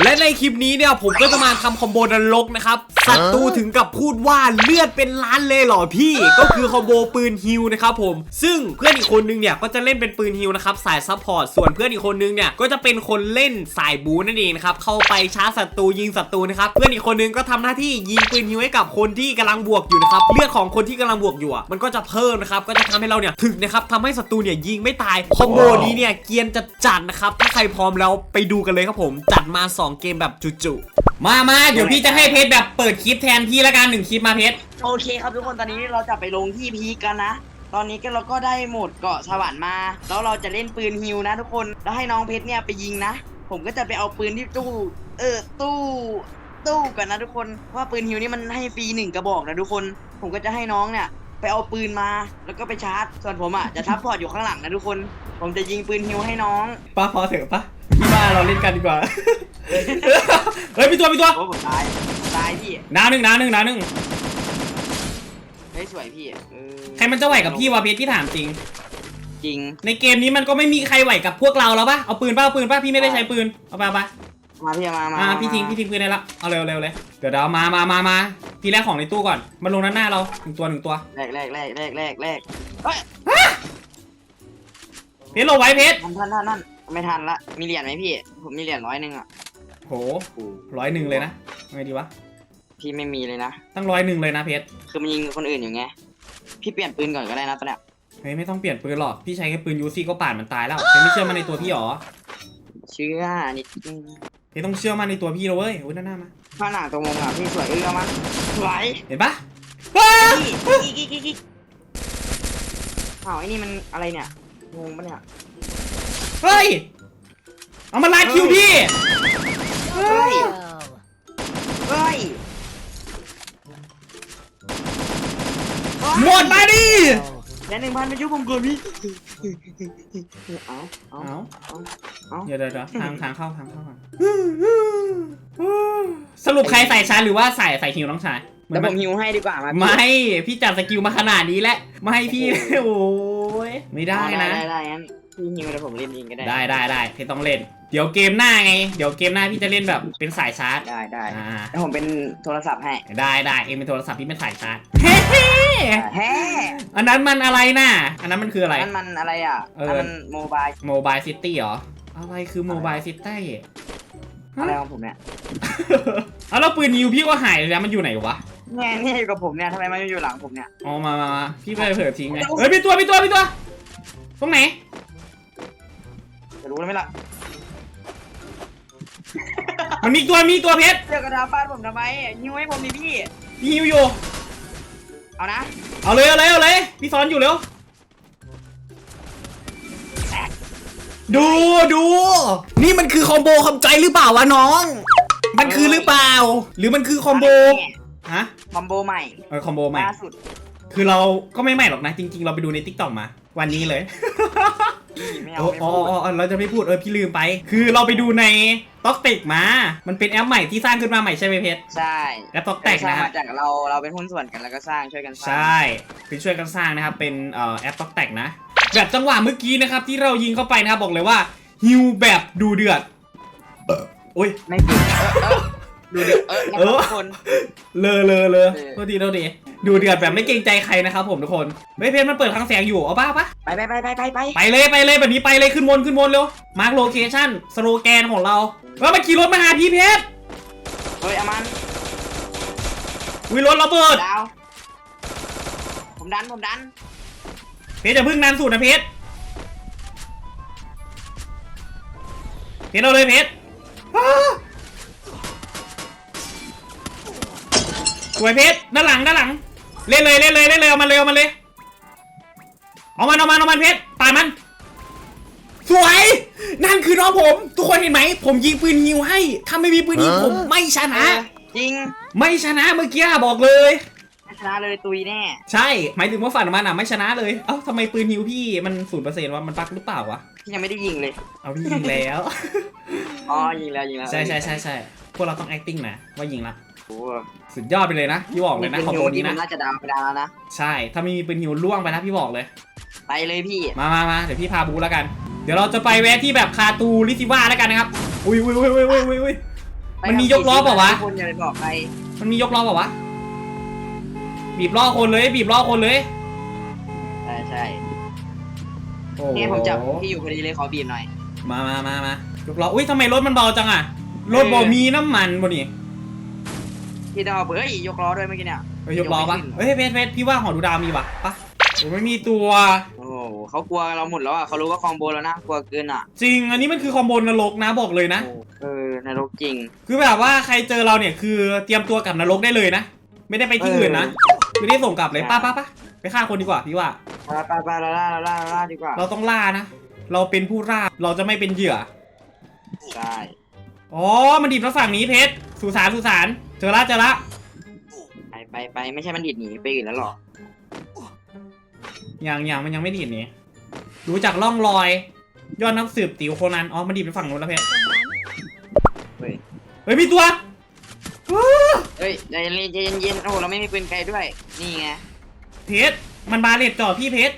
และในคลิปนี้เนี่ยผมก็จะมาทำคอมโบนรกนะครับศัตรูถึงกับพูดว่าเลือดเป็นล้านเลยเหรอพี่ ก็คือคอมโบปืนฮิวนะครับผม ซึ่งเพื่อนอีกคนนึงเนี่ยก็จะเล่นเป็นปืนฮิวนะครับสายซัพพอร์ต ส่วนเพื่อนอีกคนนึงเนี่ยก็จะเป็นคนเล่นสายบูนั่นเองนะครับ เข้าไปชาร์จศัตรูยิงศัตรูนะครับ เพื่อนอีกคนนึงก็ทำหน้าที่ยิงปืนฮิวให้กับคนที่กำลังบวกอยู่นะครับ เลือดของคนที่กำลังบวกอยู่อะมันก็จะเพิ่มนะครับ ก็จะทำให้เราเนี่ยถึกนะครับทำให้ศัตรูเนี่ยยิงไม่ตาย คอมโบนี้เนี่ยเกียนจัดจัดนะครับ ถ้าใครพร้อมแล้วไปดูกันเลยครับผม จัดมา2เกมแบบจุๆมามาเดี๋ยวพี่จะให้เพชรแบบเปิดคลิปแทนพี่ละกันหนึ่งคลิปมาเพชรโอเคครับทุกคนตอนนี้เราจะไปลงที่พีคกันนะ ตอนนี้ก็เราก็ได้โหมดเกาะสวรรค์มา แล้วเราจะเล่นปืนฮิวนะทุกคนแล้วให้น้องเพชรเนี่ยไปยิงนะ ผมก็จะไปเอาปืนที่ตู้ เออตู้ตู้กันนะทุกคนเพราะว่าปืนฮิวนี่มันให้ฟรีหนึ่งกระบอกนะทุกคน ผมก็จะให้น้องเนี่ยไปเอาปืนมาแล้วก็ไปชาร์จ ส่วนผมอะจะทับพอร์ตอยู่ข้างหลังนะทุกคน ผมจะยิงปืนฮิวให้น้องป้าพอเถอะป้า พี่ว่าเราเล่นกันดีกว่า เฮ้ยพี่ตัวพี่ตัว โอ้ผมตายผมตายพี่ น้าหนึ่งน้าหนึ่งน้าหนึ่งเฮ้ยสวยพี่เออใครมันจะไหวกับพี่วะเพชรพี่ถามจริง จริง ในเกมนี้มันก็ไม่มีใครไหวกับพวกเราแล้วปะเอาปืนป่ะเอาปืนป่ะพี่ไม่ได้ใช้ปืน เอาไปเอาไปมาพี่มามาอ่ามาพี่ทิ้งพี่ทิ้งปืนได้ละ เอาเร็วเร็วเลยเดี๋ยวเดี๋ยวเอามามามามาพี่แลกของในตู้ก่อนมาลงด้านหน้าเราหนึ่งตัวหนึ่งตัวแรกแรกแรกแรกแรกแรกเฮ้ยเพชรโลไว้เพชรทันทันทันทัน ไม่ทันละ มีเหรียญไหมพี่ ผมมีเหรียญร้อยหนึ่งอะโหร้อยหนึ่งเลยนะไงดีวะพี่ไม่มีเลยนะ ตั้งร้อยหนึ่งเลยนะเพชรคือมันยิงคนอื่นอยู่ไง พี่เปลี่ยนปืนก่อนก็ได้นะตอนเนี้ยเฮ้ยไม่ต้องเปลี่ยนปืนหรอกพี่ใช้แค่ปืนยูซี่ก็ป่านมันตายแล้วเพชรไม่เชื่อมันในตัวพี่หรอเชื่อนิดนึงเพชรต้องเชื่อมันในตัวพี่นะเว้ยโอ้ยด้านหน้ามาข้างหน้าตรงมงอะพี่สวยเอื้อมันสวยเห็นปะว้าพี่กิ๊กกิ๊กกิ๊กอ้าวไอ้นี่มันอะไรเนี่ยงงปะเนี่ย เฮ้ย เอามาลาดคิวพี่เฮ้ย เฮ้ยหมดมาดิ แล้วหนึ่งพันไปยุบผมก่อนพี่เอาเอาเอาเอาเอาเดี๋ยวเดี๋ยวเดี๋ยวทางทางเข้าทางเข้าก่อนสรุปใครใส่ชาร์จหรือว่าใส่ใส่ฮิวน้องชายเดี๋ยวผมฮิวให้ดีกว่ามาพี่ ไม่ พี่จัดสกิลมาขนาดนี้แล้วไม่ให้พี่ โอ้ยไม่ได้นะ ได้ได้งั้น พี่ฮิวเดี๋ยวผมเล่นเองก็ได้ ได้ได้ได้พี่ต้องเล่น เดี๋ยวเกมหน้าไง เดี๋ยวเกมหน้าพี่จะเล่นแบบเป็นสายชาร์จได้ได้อ่าแล้วผมเป็นโทรศัพท์ให้ได้ได้เอ็มเป็นโทรศัพท์พี่เป็นสายชาร์จเฮ้แฮ่อันนั้นมันอะไรน่ะ อันนั้นมันคืออะไร นั่นมันอะไรอะเอออัอั นนั้นโมบายโมบายซิตี้เหรอ อะไรคือโมบายซิตี้ อะไรของผมเนี่ยเอาแล้วปืนยิวพี่ก็หายเลยนะมันอยู่ไหนวะ เนี่ยเนี่ยอยู่กับผมเนี่ยทำไมมันอยู่หลังผมเนี่ย เอามามามาพี่ไปเผื่อทิ้งไงเฮ้ยมีตัวมีตัวมีตัว ตรงไหน จะรู้แล้วไหมล่ะมันมีตัวมีตัวเพชรเจอกระดาษฟาดผมทำไมฮิวให้ผมดิพี่พี่ฮิวอยู่ เอานะเอาเลยเอาเลยเอาเลยพี่ซ้อนอยู่เร็ว ดูดู นี่มันคือคอมโบคำใจหรือเปล่าวะน้อง มันคือหรือเปล่า หรือมันคือคอมโบฮะคอมโบใหม่เออคอมโบใหม่ ล่าสุด คือเราก็ไม่ใหม่หรอกนะ จริง ๆ เราไปดูในทิกตอกมา วันนี้เลยพี่ ไม่อ๋เอาอไม่อ๋อพูดอ๋อเราจะไม่พูดเออพี่ลืมไป คือเราไปดูในต็อกเต็กมา มันเป็นแอปใหม่ที่สร้างขึ้นมาใหม่ใช่ไหมเพชรใช่แอปต็อกแตกสร้างนะมาจากเราเราเป็นหุ้นส่วนกันแล้วก็สร้างช่วยกันสใชร้าง่เป็นช่วยกันสร้างนะครับ เป็นเอ่อแอปต็อกแตกนะ แบบจังหวะเมื่อกี้นะครับ ที่เรายิงเข้าไปนะครับ บอกเลยว่าฮิวแบบดูเดือดเอ่อโอ้ย ไม่จริงเออเออดูเดือดเออนะเอครับอ ทุกคน เลอเลอเลอเออ โทษทีโทษที ดูเดือดแบบไม่เกรงใจใครนะครับผมทุกคนเฮ้ยเพชรมันเปิดทางแสงอยู่เอาป้าปะไปไปไปไปไปไปไปเลยไปเลยแบบนี้ไปเลยขึ้นบนขึ้นบนเร็วมาร์กโลเคชั่นสโลแกนของเราแล้วมาขี่รถมาหาพี่เพชรเฮ้ยอามันวิรถระเบิดดาวผมดันผมดันเพชรจะพึ่งนานสุดนะเพชรเพชรเอาเลยเพชรอ้าสวยเพชรด้านหลังด้านหลัง เล่นเลยเล่นเลยเล่นเลยเอามันเลยเอามันเลยเอามันเอามันเอามันเพชรตายมัน สวย นั่นคือน้องผม ทุกคนเห็นไหม ผมยิงปืนฮิวให้ ถ้าไม่มีปืนฮิวผมไม่ชนะ จริง ไม่ชนะเมื่อกี้บอกเลยชนะเลยตุยแน่ ใช่ หมายถึงว่าฝันมันอะไม่ชนะเลย เอ้าทำไมปืนฮิวพี่มันศูนย์เปอร์เซ็นต์วะ มันปักหรือเปล่าวะ พี่ยังไม่ได้ยิงเลย เอาพี่ยิงแล้ว อ๋อ ยิงแล้วยิงแล้ว ใช่ใช่ใช่ใช่พวกเราต้อง acting นะ ว่ายิงละโอ้ สุดยอดไปเลยนะพี่บอกเลยนะเป็นคอมฮิโบวนี้ที่มันนะน่าจะดาวไปดาวแล้วนะใช่ถ้าไม่มีปืนฮิวล่วงไปนะพี่บอกเลย ไปเลยพี่มามามาเดี๋ยวพี่พาบูแล้วกัน เดี๋ยวเราจะไปแวะที่แบบคาตูลิซิว่าแล้วกันนะครับอุ้ยอุ้ยอุ้ยอุ้ยอุ้ยอุ้ยมันมียกล้อเปล่าวะทุกคนอย่าไปบอกใครมันมียกล้อเปล่าวะบีบล้อคนเลยบีบล้อคนเลยใช่ใช่โอ้เนี่ยผมจับที่อยู่พอดีเลยขอบีบหน่อย มามามามายกล้ออุ้ยทำไมรถมันเบาจังอะรถบ่เออมีน้ำมันบ่นี่ พี่ต้องเอาเฮ้ยยกล้อด้วยเมื่อกี้เนี่ยเอ้ยยกล้อปะยกไม่ขึ้นเฮ้ยเพชรเพชรพี่ว่าหอดูดาวมีปะปะโอ้ไม่มีตัวโอ้โหเขากลัวเราหมดแล้วอะเขารู้ว่าคอมโบแล้วนะกลัวเกินอะ จริงอันนี้มันคือคอมโบนรกนะบอกเลยนะเออนรกจริง คือแบบว่าใครเจอเราเนี่ยคือเตรียมตัวกลับนรกได้เลยนะ ไม่ได้ไปที่อื่นนะไม่ได้ส่งกลับเลยใช่ป้าป้าป้าไปฆ่าคนดีกว่าพี่ว่าไปไปไปเราล่าเราล่าเราล่าดีกว่า เราต้องล่านะเราเป็นผู้ล่าเราจะไม่เป็นเหยื่อใช่อ๋อมันดีดมาฝั่งนี้เพชรสุสานสุสาน เจอละเจอละไปไปไปไม่ใช่มันดิดหนีไปอื่นแล้วหรอยังยังมันยังไม่ดีดนี่ดูจากร่องรอยยอดนักสืบติ๋วโคนันอ๋อมันดีดไปฝั่งนู้นแล้วเพชรเฮ้ยเฮ้ยมีตัวเฮ้ยใจเย็นใจเย็นๆโอ้โหเราไม่มีปืนไกลด้วย นี่ไงเพชรมันบาเลตจ่อพี่เพชร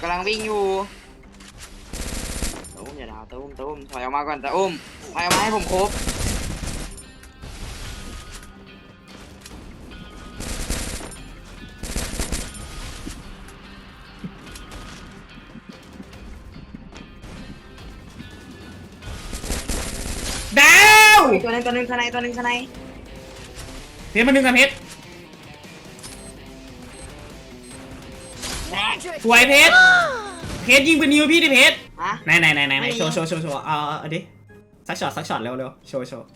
กำลังวิ่งอยู่ตะอุ้มอย่าดาวตะอุ้มตะอุ้มถอยออกมาก่อนตะอุ้มถอยออกมาให้ผมครบ อีกตัวหนึงตัวหนึงข้างในตัวหนึงข้างในเพชรมาหนึ่งกับเพชรสวยเพชรเพชรยิงเป็นนิวพี่ดิเพชรฮะ ไหนไหนไหนไหนไหนไม่โชว์โชว์โชว์โชว์เอาเอาเอาดิสักช็อตสักช็อตเร็วเร็วโชว์โชว์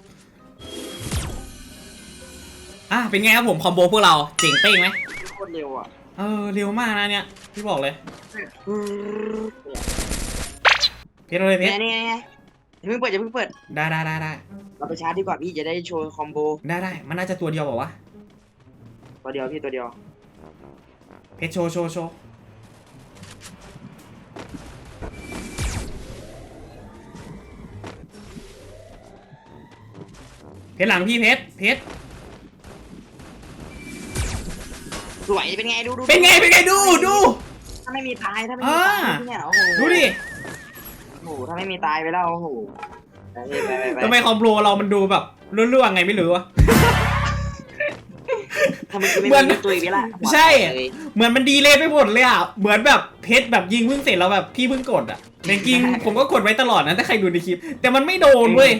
อะเป็นไงครับผมคอมโบพวกเราเจ๋งเป้งไหมโคตรเร็วอะเออเร็วมากนะเนี่ยพี่บอกเลยเพชรเอาเลยเพเนี่ยชรนี่ไงอย่าเพิ่งเปิดอย่าเพิ่งเปิดได้ได้ได้ได้ เราไปชาร์จดีกว่าพี่จะได้โชว์คอมโบได้ได้มันน่าจะตัวเดียวบอกว่าวตัวเดียวพี่ตัวเดียวะเพชรโชว์โชว์โชว์เพชรหลังพี่เพชรเพชรสวยเป็นไงดูดูเป็นไงเป็นไงดูดูถ้าไม่มีตายถ้าไม่มีตายอ่าที่เนี่ยโอ้โหดูดิโอ้โหถ้าไม่มีตายไปแล้วโอ้โหไปไปไปไป ทำไมคอมโบเรามันดูแบบเรื่องๆไงไม่รู้วะ ทำไมไม่เหมือน มีตุยไปละใช่เลยเหมือนมันดีเลยไปหมดเลยอะ เหมือนแบบเพชรแบบยิงเพิ่งเสร็จแล้วแบบพี่เพิ่งกดอะแต่จริงๆผมก็กดไว้ตลอดนะถ้าใครดูในคลิป แต่มันไม่โดนเว้ย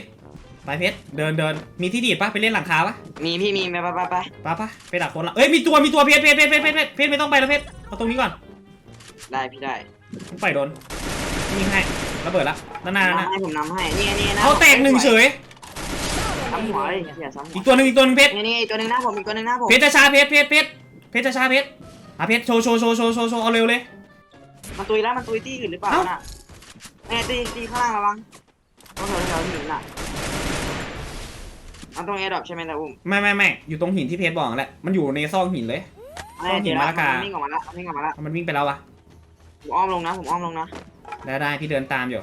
ไปเพชรเดินเดินมีที่ดีดปะไปเล่นหลังคาปะมีพี่มีไปไปไปไปปะปะไปดักคนละเอ้ยมีตัวมีตัวเพชรเพชรเพชรเพชรเพชรเพชรไม่ต้องไปแล้วเพชรเอาตรงนี้ก่อนได้พี่ได้ต้องปล่อยโดนยิงให้ ระเบิดละนั่นน่ะนั่นน่ะนำให้ผมนำให้นี่ไงนี่ไงนะเอาแตกหนึ่งเฉย ซ้ำหัวเลยอย่าซ้ำหัอีวกตัวหนึ่งอีกตัวหนึ่งเพชรนี่นี่ไงอีกตัวหนึ่งหน้าผมอีกตัวหนึ่งหน้าผมเพชรจะชาเพชรเพชรเพชรเพชรจะชาเพชรอะเพชรโชว์โชว์โชว์โชว์โชว์โชว์เอาเร็วเลย มันตุยแล้วมันตุยที่อื่นหรือเปล่าเอ้า น่ะแม่ตีตีข้างล่างระวังต้องแถวแถวหินน่ะมันตรงแอร์ดรอปใช่ไหมตาอุ้มไม่ไม่ไม่อยู่ตรงหินที่เพชรบอกนั่นแหละ มันอยู่ในซอกหินเลย แม่ต้องหิเดี๋ยนวมะนะละกามันวิ่งออกมาแล้วมันวิ่งออกมาแล้วมันวิ่งไปแล้ววะผมอ้อมลงนะผมอ้อมลงนะ ได้ได้พี่เดินตามอยู่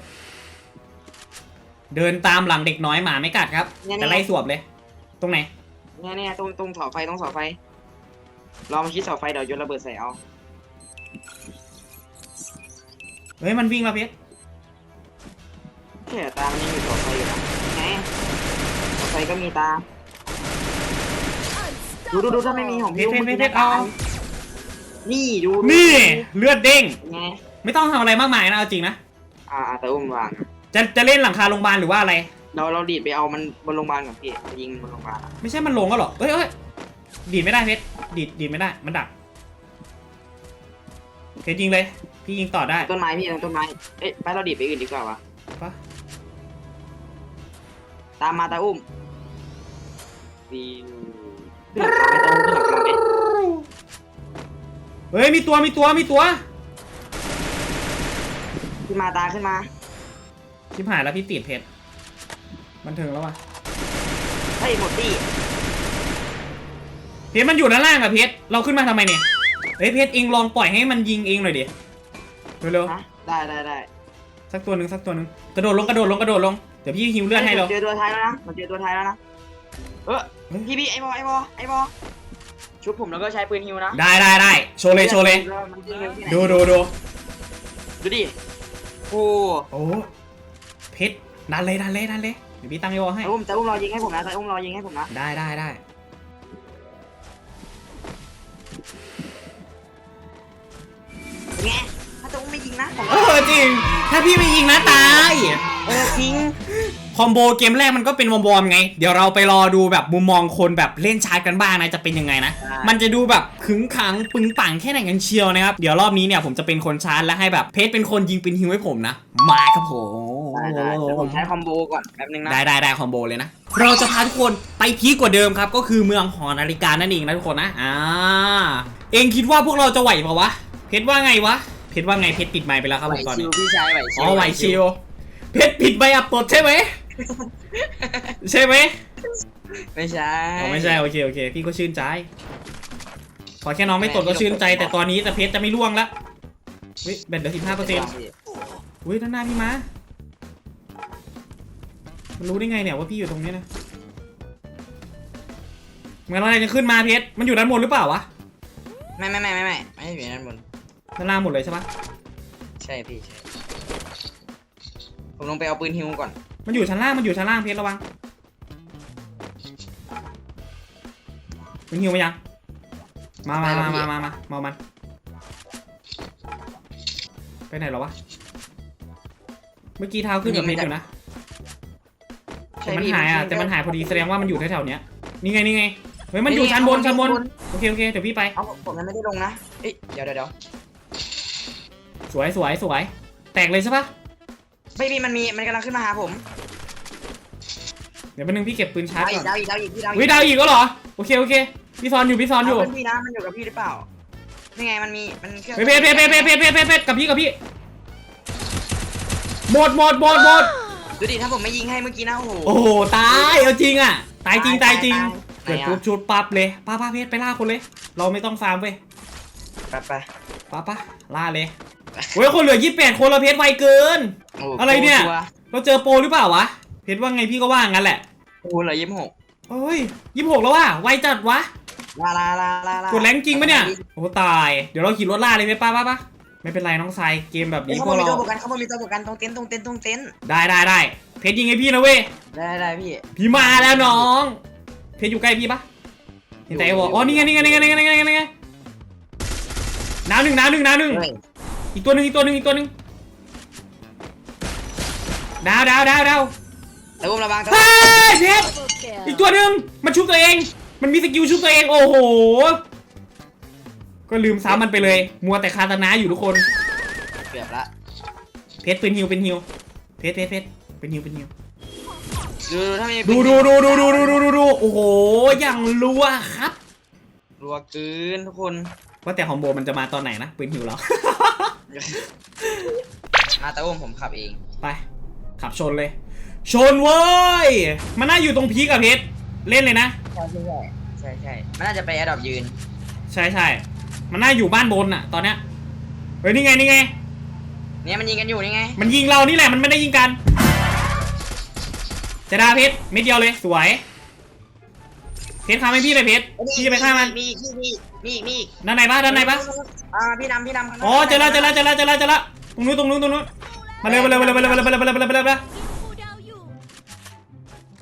เดินตามหลังเด็กน้อยหมาไม่กัดครับเนี่ยจะไล่สวบเลย ตรงไหน เนี่ยเนี่ยตรงตรงเสาไฟตรงเสาไฟรอมาคิดเสาไฟเดี๋ยวโยนระเบิดใส่เอาเฮ้ยมันวิ่งมาเพชรแค่ตามันยังอยู่เสาไฟอยู่นะไงเสาไฟก็มีตา ดูดูดูถ้าไม่มีของเพพี่ชรเพชรอุ้มเพชรเพชรเอา นี่ดูดูนี่เลือดเด้งไง ไม่ต้องทำอะไรมากมายนะเอาจริงนะอ่าอ่าแต่อุ้มวางจะจะเล่นหลังคาโรงพยาบาลหรือว่าอะไร เราเราดีดไปเอามันบนโรงพยาบาลก่อนพี่ไปยิงมันบนโรงพยาบาลอะไม่ใช่มันลงก็หรอเอ้ยเอ้ยดีดไม่ได้เพชรดีดดีดไม่ได้มันดักเพชรยิงเลย พี่ยิงต่อได้ต้นไม้พี่ต้นไม้เอ๊ะไปเราดีดไปอื่นดีกว่าวะปะตามมาตาอุ้มวิวขึ้นหลังคาไหม่ต้องขึ้นหลังคาไหมเฮ้ยมีตัวมีตัวมีตัวขึ้น มาตาขึ้นมาชิบหายแล้วพี่ติดเพชรมันถึงแล้วว่ะเฮ้ยหมดตี้เพชรมันอยู่ด้านล่างอะเพชรเราขึ้นมาทำไมเนี่ยเฮ้ยเพชรเองลองปล่อยให้มันยิงเองหน่อยดิเร็วฮะได้ได้ได้ๆสักตัวหนึ่งสักตัวหนึ่งกระโดดลงกระโดดลงกระโดดลงเดี๋ยวพี่ฮิวเลือดให้เราเจอตัวท้ายแล้วนะมันเจอตัวท้ายแล้วนะเออเฮ้ยพี่พี่ไอ้บอไอ้บอไอ้บอชุบผมแล้วก็ใช้ปืนฮิวนะได้ได้ได้โชว์เลยโชว์เลยมันยิงเร็วที่ไหนดูดูดูดูดิ โอ้โอ้เพชรดันเลยดันเลยดันเลยเดี๋ยวพี่ตั้งไอวอลให้ตาอุ้มตาอุ้มรอยิงให้ผมนะตาอุ้มรอยิงให้ผมนะได้ได้ได้เป็นไงถ้าตาอุ้มไม่ยิงนะผมเออจริง ถ้าพี่ไม่ยิงนะตาย เออจริงค อมโบเกมแรกมันก็เป็นวอมวอมไง เดี๋ยวเราไปรอดูแบบมุมมองคนแบบเล่นชาร์จกันบ้างนะจะเป็นยังไงนะ มันจะดูแบบขึงขังปึงปังแค่ไหนกันเชียวนะครับ เดี๋ยวรอบนี้เนี่ยผมจะเป็นคนชาร์จและให้แบบเพชรเป็นคนยิงเป็นฮิวให้ผมนะ มาครับผมได้ได้เดี๋ยวผมใช้คอมโบก่อนแป๊บนึงนะได้ได้ได้คอมโบเลยนะ เราจะพาทุกคนไปพีคกว่าเดิมครับ ก็คือเมืองหอนาฬิกานั่นเองนะทุกคนนะ อ่า เองคิดว่าพวกเราจะไหวเปล่าวะ เพชรว่าไงวะ เพชรว่าไง เพชรปิดไมค์ไปแล้วครับไหวผมตอนชินี้ วพี่ชายไหวชิวอ๋อไหวชิว เพชรปิดใบอับตดใช่ไหม ใช่ไหมไม่ใช่อ๋อไม่ใช่โอเคโอเค พี่ก็ชื่นใจ ขอแค่น้องไม่ตดก็ชื่นใจ แต่ตอนนี้แต่เพชรจะไม่ร่วงละเฮ้ยแบตเหลือสิบห้าเปอร์เซ็นต์อุ้ยด้านหน้าพี่มามันรู้ได้ไงเนี่ยว่าพี่อยู่ตรงนี้นะเหมือนอะไรจะขึ้นมาเพชรมันอยู่ด้านบนหรือเปล่าวะไม่ไม่ไม่ไม่ไม่ไม่อยู่ด้านบนด้านล่างหมดเลยใช่ปะใช่พี่ใช่ผมลงไปเอาปืนฮิวก่อน มันอยู่ชั้นล่าง มันอยู่ชั้นล่างเพชรระวัง มันหิวมายัง มามามามามามามาเอามัน ไปไหนแล้ววะ เมื่อกี้เท้าขึ้นกับเพชรอยู่นะใช่แต่มันพี่หายอะแต่มันหายพอดีแสดงว่ามันอยู่แถวๆเนี้ย นี่ไงนี่ไง เฮ้ยมันอยู่ชั้นบนชั้นบน โอเคโอเคเดี๋ยวพี่ไป เอาผมยังไม่ได้ลงนะ เอ้ยเดี๋ยวเดี๋ยวเดี๋ยวสวยสวยสวย แตกเลยใช่ปะไม่มีมันมีมันกำลังขึ้นมาหาผมเดี๋ยวแป๊บนึงพี่เก็บปืนชาร์จดาวอีก่อกนดาวอีกดาวอีกพี่ดาววิดาวอีกก็เหรอโอเคโอเคพี่ซอนอยู่พี่ซอนอยู่เาเพื่พี่นะมันอยู่กับพี่หรือเปล่านี่ไงมันมีมันเครื่องเฮ้ยเพชรเพชรเพชรเพชรเพชรเพชรเพชรกับพี่กับพี่หมดหมดหมดหมดดูดิถ้าผมไม่ยิงให้เมื่อกี้นะโอ้โหโอ้โหตายเอาจริงอะตายจริงตายจริงตายเกิดไหนอะปุ๊บชุดปั๊บเลยป้าป้าเพชรไปล่าคนเลย เราไม่ต้องฟาร์มเว้ยไปไปป้าป้าล่าเลยเฮ้ยคนเหลือยี่สิบแปดคนเราเพชรไวเกินโอะไรเนี่ยตัวเราเจอโปรหรือเปล่าวะ เพชรว่าไงพี่ก็ว่างั้นแหละ โอ้โหเหลือยี่สิบหกเฮ้ยยี่สิบหกแล้วว่ะไวจัดวะ ลาลาลาลาลากดแรงจริงปะเนี่ย โอ้ตาย เดี๋ยวเราขี่รถล่าเลยไหมป้าป้าป้าไม่เป็นไรน้องทรายเกมแบบเฮ้ยนี้เขาพวกมีเรา ตัวประกันเขามีตัวประกันตรงเต็นท์ตรงเต็นท์ตรงเต็นท์ได้ได้ได้เพชรยิงให้พี่นะเว้ย ได้ได้พี่พี่มาแล้วน้อง เพชรอยู่ใกล้พี่ปะเห็นแต่ไอ้วอลอ๋อนี่ไงนี่ไงนี่ไงนี่ไงนี่ไงนี่ไงน้ำหนึ่งน้ำหนึ่งน้ำหนึ่ง เฮ้ยอีกตัวหนึ่งอีกตัวหนึ่งอีกตัวหนึ่งดาวดาวดาวดาว ตะอุ้มระวังตะเฮ้ยเพชร Double kill. อีกตัวหนึ่งมันชุบตัวเอง มันมีสกิลชุบตัวเองโอ้โห ก็ลืมซ้ำมันไปเลย มัวแต่คาตานะอยู่ทุกคน เกือบละเพชรเป็นฮิวเป็นฮิวเพชรเพชรเพชรเป็นฮิวเป็นฮิวดูถ้ามีดูดูดูดูดูดูดูดูดูโอ้โหอย่างรัวครับรัวเกินทุกคนว่าแต่คอมโบมันจะมาตอนไหนนะปืนฮิวเรามาตะอุ้มผมขับเอง ไป ขับชนเลย ชนเว้ย มันน่าอยู่ตรงพีกับเพชรเล่นเลยนะใช่ใช่ใช่ใช่มันน่าจะไปแอดดอปยืน ใช่ใช่มันน่าอยู่บ้านบนอะตอนเนี้ยเฮ้ยนี่ไงนี่ไง เนี่ยมันยิงกันอยู่นี่ไง มันยิงเรานี่แหละมันไม่ได้ยิงกันจะดาเพชรเม็ดเดียวเลยสวย เพชรทำให้พี่เลยเพชรพี่จะไปฆ่ามันมีอีกมีอีกมีอีกมีอีกด้านไหนปะด้านไหนปะอ่าพี่ดำพี่ดำข้างหน้าอ๋อเจอแล้วเจอแล้วเจอแล้วเจอแล้วเจอแล้วตรงนู้นตรงนู้นตรงนู้นมาเร็วมาเร็วมาเร็วมาเร็วมาเร็วมาเร็วมาเร็วมาเร็ว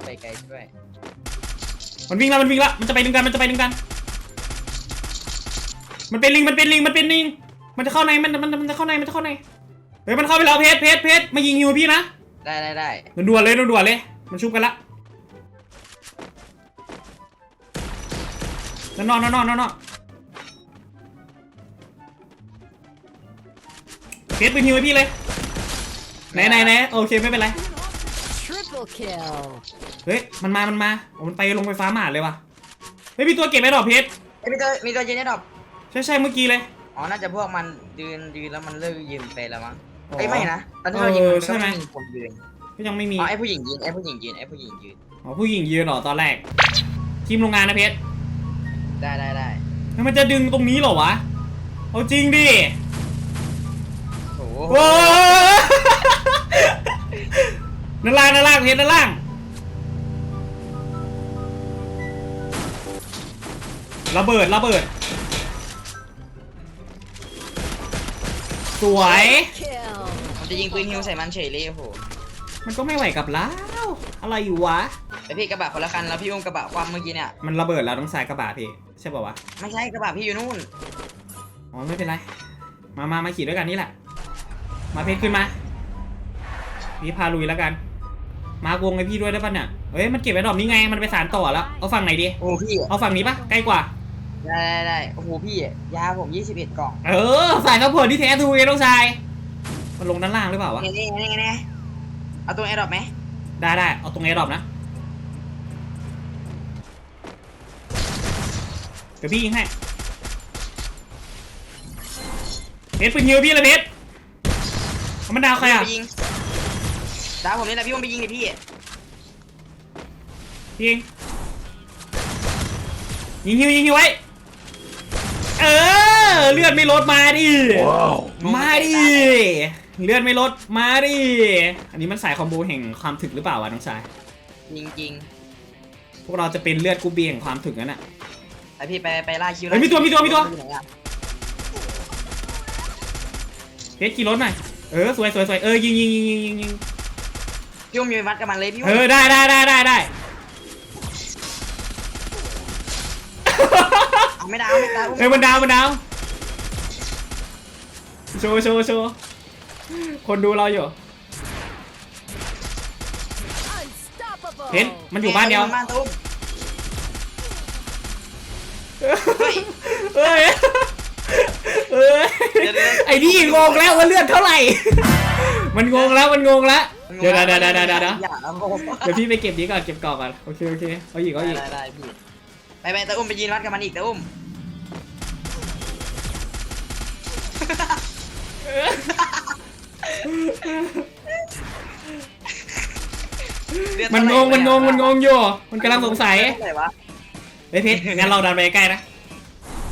ไปไกลด้วยมันวิ่งแล้วมันวิ่งแล้วมันจะไปดึงกันมันจะไปดึงกัน มันเป็นลิงมันเป็นลิงมันเป็นลิง มันจะเข้าในมันมันมันจะเข้าในมันจะเข้าในเฮ้ยมันเข้าไปแล้วเพชรเพชรเพชรมายิงฮิวพี่นะได้ได้ได้ด่วนๆเลยด่วนๆเลยมันชุบกันละแล้วนอนนอนนอนนอนนอนเพชรเป็นฮิวให้พี่เลยไหนไหนไหนโอเคไม่เป็นไร Triple kill. เฮ้ย มันมา มันมาโอ้มันไปลงไฟฟ้าหมาดเลยว่ะ เฮ้ยพี่ตัวเก็บไอ้ดอกเพชร เอ้ยมีตัวมีตัวยืนแอดดอปใช่ใช่เมื่อกี้เลย อ๋อ น่าจะพวกมันยืนยืนแล้วมันเลิกยืนไปแล้วมั้งอ๋อเอ้ยไม่นะ ตอนที่เรายิงเอมันอก็ใช่ไหมมีคนยืนก็ยังไม่มี อ๋อไอ้ผู้หญิงยืนไอ้ผู้หญิงยืนไอ้ผู้หญิงยืน อ๋อผู้หญิงยืนเหรอตอนแรก ทีมโรงงานนะเพชรได้ได้ได้แล้วมันจะดึงตรงนี้เหรอวะ เอาจริงดิโอ้โหโอ้ นั่นล่างนั่นล่างเพชรนั่นล่างระเบิดระเบิด สวย Kill. มันจะยิงปืนฮิวใส่มันเฉยเลยโอ้โหมันก็ไม่ไหวกับเราอะไรอยู่วะไปพี่กระบะคนละคันแล้วพี่อุ้มกระบะความเมื่อกี้เนี่ยมันระเบิดแล้วต้องสายกระบะพี่ ใช่ป่าวะ ไม่ใช่กระบะพี่อยู่นู่นอ๋อไม่เป็นไร มามามาขี่ด้วยกันนี่แหละ มาเพชรขึ้นมา พี่พาลุยแล้วกัน มาวงให้พี่ด้วยได้ปะเนี่ยเฮ้ยมันเก็บไว้ดอกนี้ไงมันไปสารต่อแล้วเอาฝั่งไหนดีโอ้พี่ เอาฝั่งนี้ปะใกล้กว่า ได้ได้ได้โอ้โหพี่ ยาผม21กล่องเออสายข้าวโพดที่แท้ทูเองต้องชายมันลงด้านล่างหรือเปล่าวะไงนี่ไงนี่ไงเอาตัวแอร์ดรอปไหมได้ได้เอาตรงไอ้ดรอปนะเดี๋ยวพี่ยิงให้เพชรปืนฮิวพี่ละเพชรเอามันดาวใครอะไปยิง ดาวผมนี่แหละพี่อุ้มไปยิงเลยพี่ยิงยิงฮิวยิงฮิวไว้ เออ เลือดไม่ลดมาดิมาดิ เลือดไม่ลดมาดิ อันนี้มันสายคอมโบแห่งความถึกหรือเปล่าวะน้องชายจริงจริงพวกเราจะเป็นเลือดกูเบียแห่งความถึกนั่นน่ะๆไปพี่ไปไปล่าคิวเฮ้ยมีตัวมีตัวมีตัวอยู่ไหนอะเพชรขี่รถหน่อยเออสวยสวยสวยเออยิงยิงยิงยิงยิงยิง พี่อุ้มอยู่วัดกับมันเลยพี่เออุ้มอได้ได้ได้ได้ได้ เอาไม่ดาวไม่ดาวเออมันดาวมันดาวโชว์โชว์โชว์คนดูเราอยู่ Unstoppable. เพชรมันอยู่บ้านเดียวบ้านตุ้มเฮ้ยเฮ้ยเฮ้ยไอ้นี่งงแล้วว่าเลือดเท่าไหร่ มันงงแล้วมันงงแล้ว เดี๋ยวเดี๋ยวเดี๋ยวเดี๋ยวเดี๋ยวเดี๋ยวอย่าแล้วผมเดี๋ยวพี่ไปเก็บนี้ก่อนเก็บกรอบก่อนโอเคโอเคเอาอีกเอาอีกได้ได้พี่ไปไปตาอุ้มไปยืนวัดกับมันอีกตาอุ้มเลือดมันเท่างไหร่งมันงงมันงงอยู่มันกำลังสงสัยเลือดเท่าไหร่วะเฮ้ยเพชรงั้นเราดันไปใกล้นะ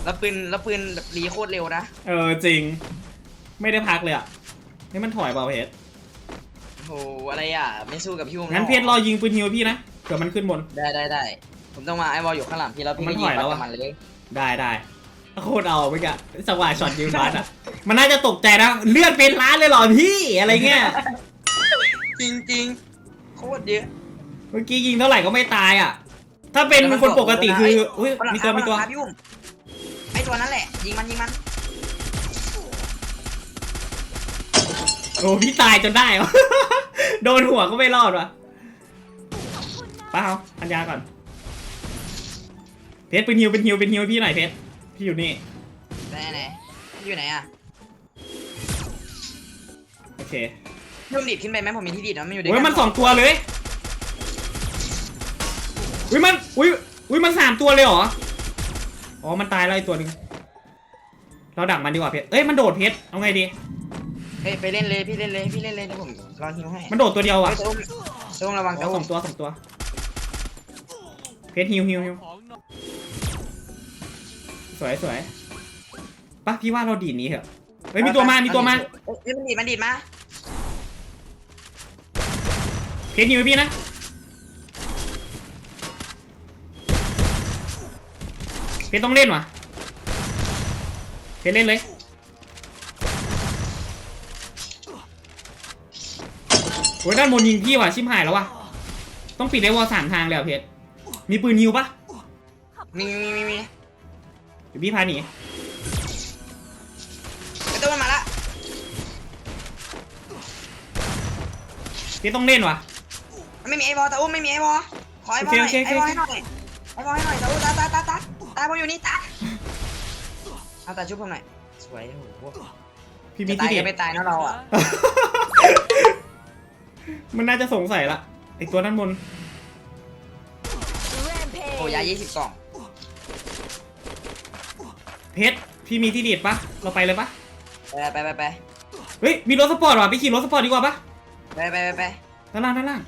แล้วปืนแล้วปืนแบบรีโคตรเร็วนะเออจริง ไม่ได้พักเลยอะนี่มันถอยเปล่าเพชร โหอะไรอะ ไม่สู้กับพี่อุ้มงั้นเพชรรอยิงปืนฮิวพี่นะเผื่อมันขึ้นบน ได้ได้ได้ผมต้องมาไอ้บอลอยู่ข้างหลังพี่แล้วพี่มัก็นยิถงอยแล้ปัดวกับอะ มันเลยได้ได้โคตรเอาไปกะจังหวะช็อตยิงบาสอะ มันน่าจะตกใจนะเลือดเป็นล้านเลยเหรอพี่อะไรเงี้ย จริงจริงๆโคตรเยอะ เมื่อกี้ยิงเท่าไหร่ก็ไม่ตายอะ ถ้าเป็นคนปกติคือ อุ้ย มีตัวมีตัวฝรั่งครับพี่อุ้มไอ้ตัวนั้นแหละ ยิงมันยิงมัน โอ้พี่ตายจนได้วะโดนหัวก็ไม่รอดวะเปล่าพันยาก่อน เพชรเป็นฮิวเป็นฮิวเป็นฮิวพี่หน่อยเพชรพี่อยู่นี่ไหนไหนพี่อยู่ไหนอะโอเคพี่อุ้มดีดขึ้นไปไหมผมมีที่ดีดนะมันอยู่ด้วยโอ้ยกัมันสองตัวเลยอุ้ยมันอุ้ยอุ้ยมันสามตัวเลยเหรออ๋อมันตายแล้วไอ้ตัวหนึงเราดักมันดีกว่าเพชรเอ้ยมันโดดเพชรเอาไงดี เฮ้ยไปเล่นเลยพี่เล่นเลยพี่เล่นเลยเดี๋ยวผมรอฮิวให้มันโดดตัวเดียวอะเฮ้ยตะอุ้มตะอุ้มระวังอ๋ตะอสอุ้อมงตัวสองตัว เพชรฮิวฮิวฮิวสวยสวยปะพี่ว่าเราดีดหนี้เถอะเฮ้ยมีตัวมามีตัวมาเฮ้ยมันดีดมันดีดมาเพชรฮิวให้พี่นะเพชรต้องเล่นว่ะเพชรเล่นเลย โอ้ยด้านบนยิงพี่ว่ะชิมหายแล้วว่ะต้องปิดได้วอลสามทางเลยเหรอเพชรมีปืนฮิวปะมีมีมีมีเดี๋ยวพี่พาหนีไอ้ตัวมันมาละเพชรต้องเล่นว่ะ มันไม่มีไอ้บอลตะอุ้มไม่มีไอ้บอลขอไอ้บอลหน่อยโอเคโอเคไอ้บอลให้หน่อยไอ้บอลให้หน่อยตะอุ้มตาตาตาตาตาบอลอยู่นี่ตาเอาตาชุบผมหน่อยสวยโอ้โหพี่มีจะตาที่ยเด็ก็ดไม่ตายนะเราอะ มันน่าจะสงสัยละไอตัวด้านบน Rampage. โอ้ยายี่สิบกล่องเพชรพี่มีที่เด็ดปะเราไปเลยปะไปไปไปไปเฮ้ยมีรถสปอร์ตว่ะไปขี่รถสปอร์ตดีกว่าปะไปไปไปไปด้านล่างด้านล่าง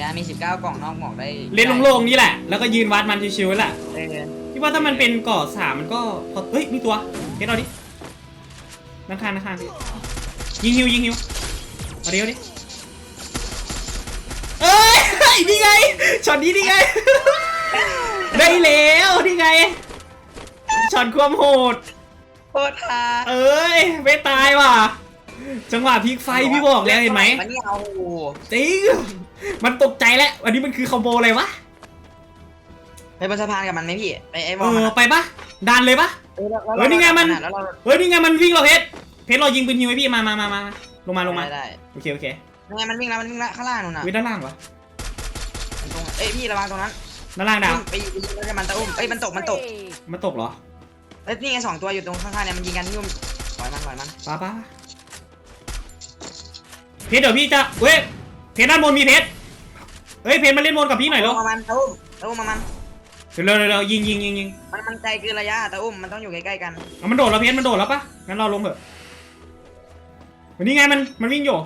ยามีสิบเก้ากล่องนอกหมอกได้เล่นโล่งๆนี่แหละแล้วก็ยืนวัดมันชิวๆแหละเออพี่ว่าถ้ามันเป็นเกาะสามมันก็พอเฮ้ยมีตัวเพชรเอาดิด้านข้างด้านข้างยิงฮิวยิงฮิวเอาดิเอาดิเอ้ย นี่ไงช็อตนี้นี่ไง ได้แล้วนี่ไงช็อตความโหด โคตรฮาเอ้ยไม่ตายว่ะ จังหวะพลิกไฟพี่บอกแล้วเห็นไหมมันเนี่ยเอาโอ้โหจริงมันตกใจแล้ววันนี้มันคือคอมโบอะไรวะไปบนสะพานกับมันไหมพี่ไปไอ้บเออลมันออะไปปะดันเลยปะ เออแล้วเฮ้ยนี่ไงมัน แล้วเราเฮ้ยนี่ไงมันวิ่งเราเพชรเพชรเรายิงปืนฮิวให้พี่มามามามาลงมาลงมาได้ได้โอเคโอเคนี่ไงมันวิ่งแล้วมันวิ่งแล้วข้างล่างนู่นน่ะ วิด้านล่างวะมันตรง เอ้ยพี่ระวังตรงนั้นด้านล่างดาวไปยิงแล้วจะมันตะอุ้มเอ้ยมันตกมันตก Spree. มันตกเหรอเอ้ยนี่ไงสองตัวอยู่ตรงข้างๆเนี่ยมันยิงกันที่อุ้มปล่อยมันปล่อยมันป้าป้าเพชรเดี๋ยวพี่จะเว้ยเพชรด้านบนมีเพชรเฮ้ยเพชรมาเล่นบนกับพี่หน่อยตะแล้อุ้วมมามันตะอุ้มตะอุ้มมามันเร็วเร็วเร็วยิงยิงยิงยิงมันมันไกลเกินระยะตะอุ้มมันต้องอยู่ใกล้ๆกันเอามันโดดแล้วเพชรมันโดดแล้วปะงั้นเราลงเถอะวันนี้ไงมันมันวิ่งอยู่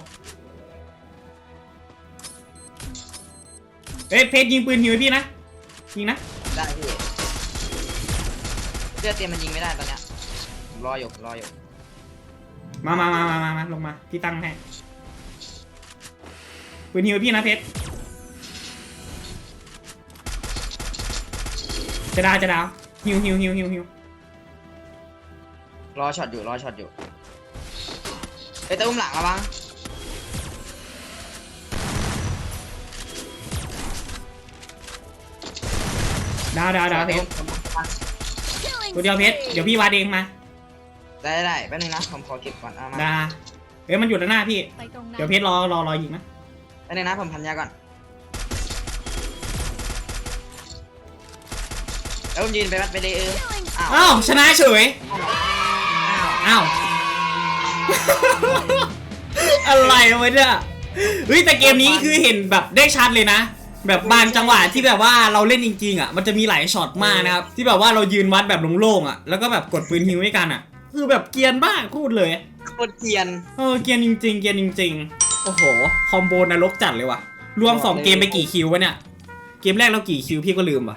เอ้ยเพชรยิงปืนฮิวให้พี่นะยิงนะได้พี่เลือดเตรียมมันยิงไม่ได้ตอนเนี้ยผมรออยู่ผมรออยู่ มามามามามามาลงมาพี่ตั้งให้ปืนฮิวให้พี่นะเพชรจะดาวจะดาวฮิวฮิวฮิวฮิวฮิวรอช็อตอยู่รอช็อตอยู่เอ้ยตะอุ้มหลังระวัง ดาวดาวดาวเพชร Killing ตัวเดียวเพชร spree. เดี๋ยวพี่วาดเองมาได้ได้ได้แป๊บนึงนะผมขอเก็บก่อนเอามาดาเอ้ยมันอยู่ด้านหน้าพี่ ไปตรงนั้นเดี๋ยวเพชรรอรอรอยิงนะแป๊บนึงนะผมพันยาก่อนตะอุ้มยืนไปวัดไปเลยเออ Killing อ้าวอ้าวชนะเฉยอ้าวอ้าวอะไรวะเนี่ยเฮ้ยแต่เกมนี้คือเห็นแบบได้ชัดเลยนะ แบบบางจังหวะที่แบบว่าเราเล่นจริงๆอะมันจะมีหลายช็อตมากนะครับที่แบบว่าเรายืนวัดแบบโล่งๆอะแล้วก็แบบกดปืนฮิวให้กันอะ คือแบบเกรียนบ้ากพูดเลยโคตรเกรียนเออเกรียนจริง ๆ เกรียนจริง ๆ โอ้โหคอมโบนรกจัดเลยว่ะรวม2เกมไปกี่คิววะเนี่ยเกมแรกเรากี่คิวพี่ก็ลืมว่ะ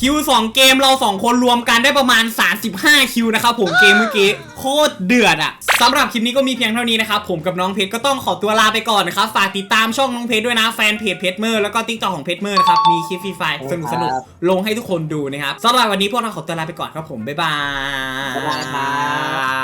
คิว2เกมเรา2คนรวมกันได้ประมาณ 35 คิวนะครับผมเกมเมื่อกี้โคตรเดือดอะสำหรับคลิปนี้ก็มีเพียงเท่านี้นะครับผมกับน้องเพชรก็ต้องขอตัวลาไปก่อนนะครับฝากติดตามช่องน้องเพชรด้วยนะแฟนเพจเพชรเมอร์แล้วก็ติ๊กต็อกของเพชรเมอร์นะครับมีคลิปฟรีไฟล์สนุกสนุกๆลงให้ทุกคนดูนะครับสำหรับวันนี้พวกเราขอตัวลาไปก่อนครับผมบ๊ายบาย